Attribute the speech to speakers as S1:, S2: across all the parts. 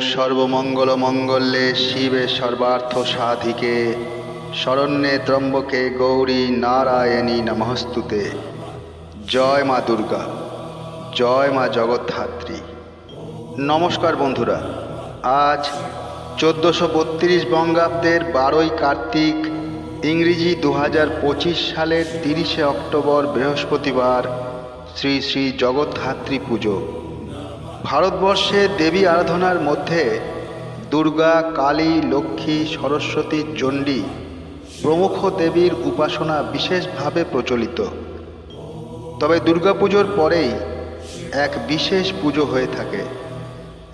S1: সর্বমঙ্গলমঙ্গলে শিবে সর্বার্থ সাধিকে শরণ্যে ত্রম্বকে গৌরী নারায়ণী নমস্তুতে। জয় মা দুর্গা, জয় মা জগদ্ধাত্রী। নমস্কার বন্ধুরা, আজ চোদ্দোশো বত্রিশ বঙ্গাব্দের বারোই কার্তিক, ইংরেজি দু হাজার পঁচিশ সালের তিরিশে অক্টোবর বৃহস্পতিবার, শ্রী শ্রী জগদ্ধাত্রী পুজো। ভারতবর্ষে দেবী আরাধনার মধ্যে দুর্গা, কালী, লক্ষ্মী, সরস্বতী, চণ্ডী প্রমুখ দেবীর উপাসনা বিশেষভাবে প্রচলিত। তবে দুর্গাপুজোর পরেই এক বিশেষ পুজো হয়ে থাকে,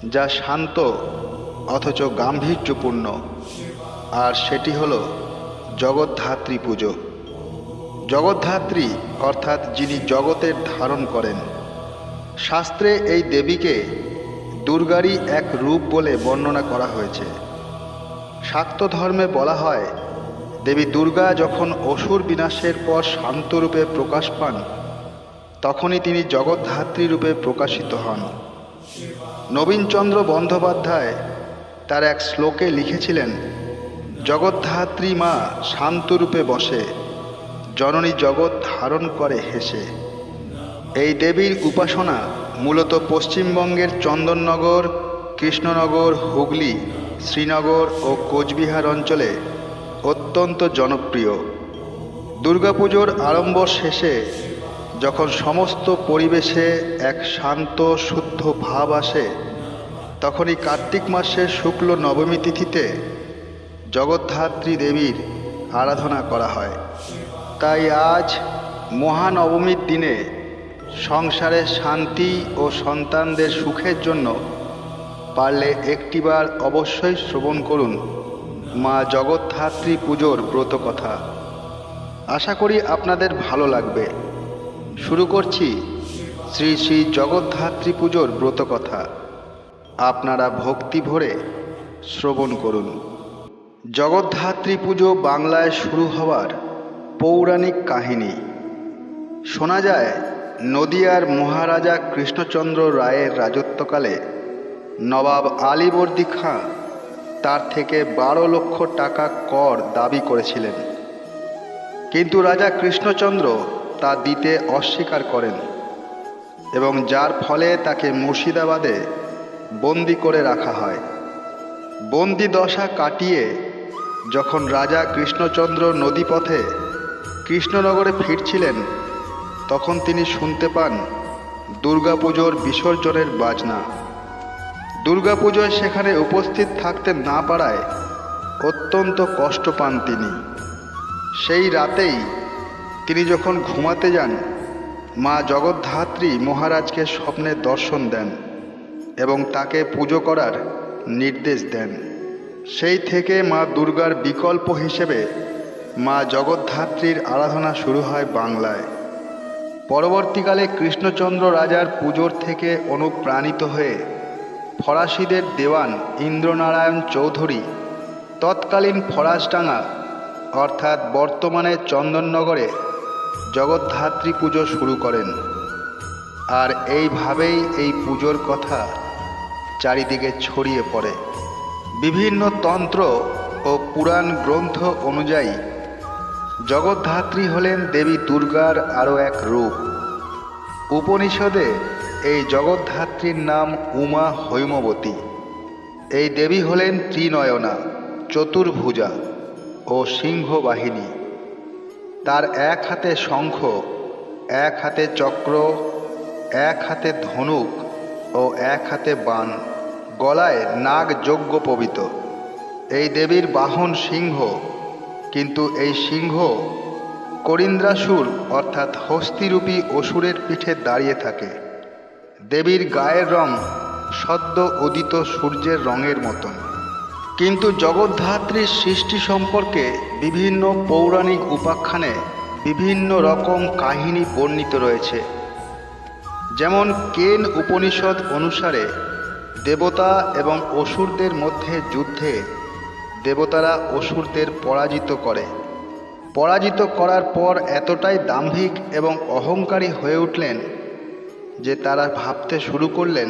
S1: যা শান্ত অথচ গাম্ভীর্যপূর্ণ। আর সেটি হল জগদ্ধাত্রী পুজো। জগদ্ধাত্রী, অর্থাৎ যিনি জগতের ধারণ করেন শাস্ত্রে এই দেবীকে দুর্গারই এক রূপ বলে বর্ণনা করা হয়েছে। শাক্ত ধর্মে বলা হয়, দেবী দুর্গা যখন অসুর বিনাশের পর শান্তরূপে প্রকাশ পান, তখনই তিনি জগদ্ধাত্রী রূপে প্রকাশিত হন। নবীনচন্দ্র বন্দ্যোপাধ্যায় তার এক শ্লোকে লিখেছিলেন, জগদ্ধাত্রী মা শান্তরূপে বসে, জননী জগৎ ধারণ করে হেসে। এই দেবীর উপাসনা মূলত পশ্চিমবঙ্গের চন্দননগর, কৃষ্ণনগর, হুগলি, শ্রীনগর ও কোচবিহার অঞ্চলে অত্যন্ত জনপ্রিয়। দুর্গাপুজোর আরম্ভ শেষে যখন সমস্ত পরিবেশে এক শান্ত, শুদ্ধ ভাব আসে, তখনই কার্তিক মাসের শুক্ল নবমী তিথিতে জগদ্ধাত্রী দেবীর আরাধনা করা হয়। তাই আজ মহানবমীর দিনে সংসারে শান্তি ও সন্তানদের সুখের জন্য পারলে একটিবার অবশ্যই শ্রবণ করুন মা জগদ্ধাত্রী পুজোর ব্রত কথা। আশা করি আপনাদের ভালো লাগবে। শুরু করছি শ্রী শ্রী জগদ্ধাত্রী পুজোর ব্রত কথা। আপনারা ভক্তি ভরে শ্রবণ করুন। জগদ্ধাত্রী পুজো বাংলায় শুরু হওয়ার পৌরাণিক কাহিনী। শোনা যায় নদিয়ার মহারাজা কৃষ্ণচন্দ্র রায়ের রাজত্বকালে নবাব আলীবর্দী খাঁ তার থেকে বারো লক্ষ টাকা কর দাবি করেছিলেন। কিন্তু রাজা কৃষ্ণচন্দ্র তা দিতে অস্বীকার করেন এবং যার ফলে তাকে মুর্শিদাবাদে বন্দি করে রাখা হয়। বন্দি দশা কাটিয়ে যখন রাজা কৃষ্ণচন্দ্র নদীপথে কৃষ্ণনগরে ফিরছিলেন তখন তিনি শুনতে পান দুর্গাপুজোর বিসর্জনের বাজনা। দুর্গাপুজোয় সেখানে উপস্থিত থাকতে না পারায় অত্যন্ত কষ্ট পান তিনি। সেই রাতেই তিনি যখন ঘুমাতে যান, মা জগদ্ধাত্রী মহারাজকে স্বপ্নে দর্শন দেন এবং তাকে পুজো করার নির্দেশ দেন। সেই থেকে মা দুর্গার বিকল্প হিসেবে মা জগদ্ধাত্রীর আরাধনা শুরু হয় বাংলায়। পরবর্তীকালে কৃষ্ণচন্দ্র রাজার পুজোর থেকে অনুপ্রাণিত হয়ে ফরাসিদের দেওয়ান ইন্দ্রনারায়ণ চৌধুরী তৎকালীন ফরাসডাঙ্গা, অর্থাৎ বর্তমানে চন্দননগরে জগদ্ধাত্রী পুজো শুরু করেন। আর এইভাবেই এই পুজোর কথা চারিদিকে ছড়িয়ে পড়ে। বিভিন্ন তন্ত্র ও পুরাণ গ্রন্থ অনুযায়ী জগদ্ধাত্রী হলেন দেবী দুর্গার আরও এক রূপ। উপনিষদে এই জগদ্ধাত্রীর নাম উমা হৈমবতী। এই দেবী হলেন ত্রিনয়না, চতুর্ভুজা ও সিংহ বাহিনী তার এক হাতে শঙ্খ, এক হাতে চক্র, এক হাতে ধনুক ও এক হাতে বাণ। গলায় নাগ যজ্ঞ পবিত এই দেবীর বাহন সিংহ কিন্তু এই সিংহ করিন্দ্রাসুর অর্থাৎ হস্তিরূপী অসুরের পিঠে দাঁড়িয়ে থাকে। দেবীর গায়ের রং সদ্য উদিত সূর্যের রঙের মতন। কিন্তু জগদ্ধাত্রীর সৃষ্টি সম্পর্কে বিভিন্ন পৌরাণিক উপাখ্যানে বিভিন্ন রকম কাহিনী বর্ণিত রয়েছে। যেমন কেন উপনিষদ অনুসারে দেবতা এবং অসুরদের মধ্যে যুদ্ধে দেবতারা অসুরদের পরাজিত করে। পরাজিত করার পর এতটাই দাম্ভিক এবং অহংকারী হয়ে উঠলেন যে তারা ভাবতে শুরু করলেন,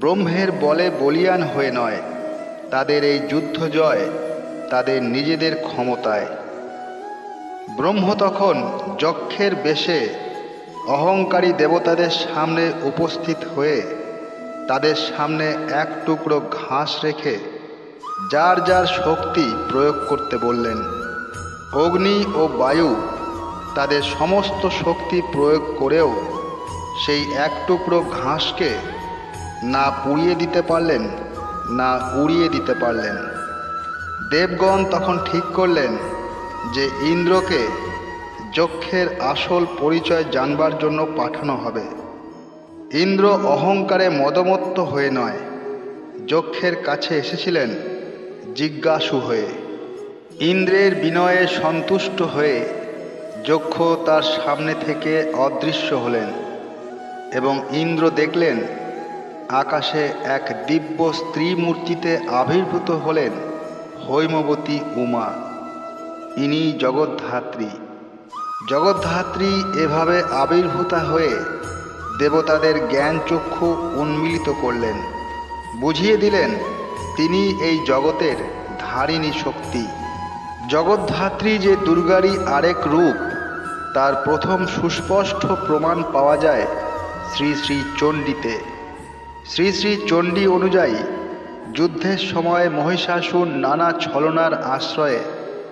S1: ব্রহ্মের বলে বলিয়ান হয়ে নয়, তাদের এই যুদ্ধ জয় তাদের নিজেদের ক্ষমতায়। ব্রহ্ম তখন যক্ষের বেশে অহংকারী দেবতাদের সামনে উপস্থিত হয়ে তাদের সামনে এক টুকরো ঘাস রেখে যার যার শক্তি প্রয়োগ করতে বললেন, অগ্নি ও বায়ু তাদের সমস্ত শক্তি প্রয়োগ করেও সেই এক টুকরো ঘাসকে না পুড়িয়ে দিতে পারলেন, না উড়িয়ে দিতে পারলেন। দেবগণ তখন ঠিক করলেন যে ইন্দ্রকে যক্ষের আসল পরিচয় জানবার জন্য পাঠানো হবে। ইন্দ্র অহংকারে মদমত্ত হয়ে নয়, যক্ষের কাছে এসেছিলেন জিজ্ঞাসু হয়ে, ইন্দ্রের বিনয়ে সন্তুষ্ট হয়ে যক্ষ তার সামনে থেকে অদৃশ্য হলেন এবং ইন্দ্র দেখলেন, আকাশে এক দিব্য স্ত্রী মূর্তিতে আবির্ভূত হলেন হৈমবতী উমা। ইনি জগদ্ধাত্রী। জগদ্ধাত্রী এভাবে আবির্ভূতা হয়ে দেবতাদের জ্ঞান চক্ষু উন্মিলিত করলেন। বুঝিয়ে দিলেন তিনি এই জগতের ধারিণী শক্তি। জগদ্ধাত্রী যে দুর্গারই আরেক রূপ, তার প্রথম সুস্পষ্ট প্রমাণ পাওয়া যায় শ্রী শ্রী চণ্ডীতে। শ্রী শ্রী চণ্ডী অনুযায়ী, যুদ্ধের সময় মহিষাসুর নানা ছলনার আশ্রয়ে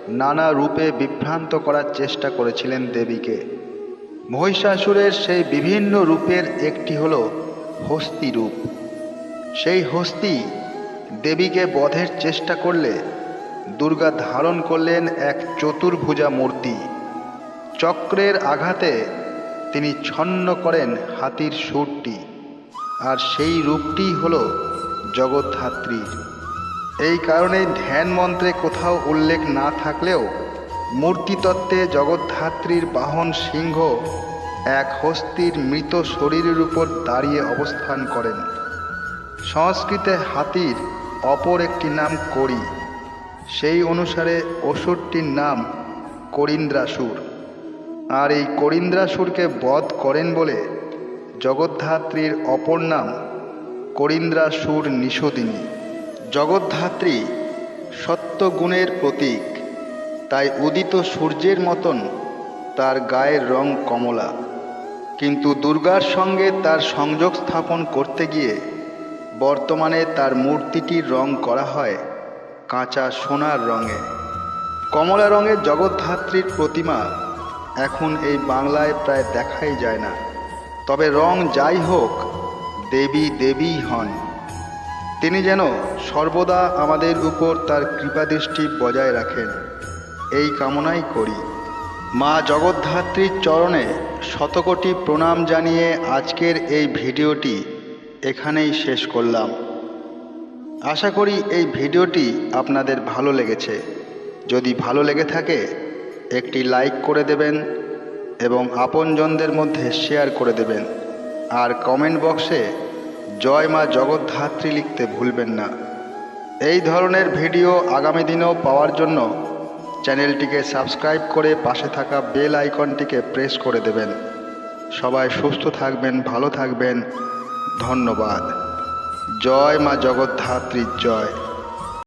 S1: নানা রূপে বিভ্রান্ত করার চেষ্টা করেছিলেন দেবীকে। মহিষাসুরের সেই বিভিন্ন রূপের একটি হল হস্তি রূপ। সেই হস্তি দেবীকে বধের চেষ্টা করলে দুর্গা ধারণ করলেন এক চতুর্ভুজা মূর্তি। চক্রের আঘাতে তিনি ছন্ন করেন হাতির সুরটি, আর সেই রূপটি হল জগদ্ধাত্রীর এই কারণে ধ্যান মন্ত্রে কোথাও উল্লেখ না থাকলেও মূর্তিতত্ত্বে জগদ্ধাত্রীর বাহন সিংহ এক হস্তির মৃত শরীরের উপর দাঁড়িয়ে অবস্থান করেন। সংস্কৃতে হাতির অপর একটি নাম করি। সেই অনুসারে অসুরটির নাম করিন্দ্রাসুর। আর এই করিন্দ্রাসুরকে বধ করেন বলে জগদ্ধাত্রীর অপর নাম করিন্দ্রাসুর নিষদিনী জগদ্ধাত্রী সত্যগুণের প্রতীক, তাই উদিত সূর্যের মতন তার গায়ের রং কমলা। কিন্তু দুর্গার সঙ্গে তার সংযোগ স্থাপন করতে গিয়ে বর্তমানে তার মূর্তিটির রং করা হয় কাঁচা সোনার রঙে। কমলা রঙের জগদ্ধাত্রীর প্রতিমা এখন এই বাংলায় প্রায় দেখাই যায় না। তবে রং যাই হোক, দেবী দেবীই হন। তিনি যেন সর্বদা আমাদের উপর তার কৃপাদৃষ্টি বজায় রাখেন। এই কামনাই করি। মা জগদ্ধাত্রীর চরণে শতকোটি প্রণাম জানিয়ে আজকের এই ভিডিওটি এখানেই শেষ করলাম। আশা করি এই ভিডিওটি আপনাদের ভালো লেগেছে। যদি ভালো লেগে থাকে, একটি লাইক করে দেবেন এবং আপনজনদের মধ্যে শেয়ার করে দেবেন। আর কমেন্ট বক্সে জয় মা জগদ্ধাত্রী লিখতে ভুলবেন না। এই ধরনের ভিডিও আগামী দিনেও পাওয়ার জন্য চ্যানেলটিকে সাবস্ক্রাইব করে পাশে থাকা বেল আইকনটিকে প্রেস করে দেবেন। সবাই সুস্থ থাকবেন, ভালো থাকবেন। ধন্যবাদ। জয় মা জগদ্ধাত্রীর জয়।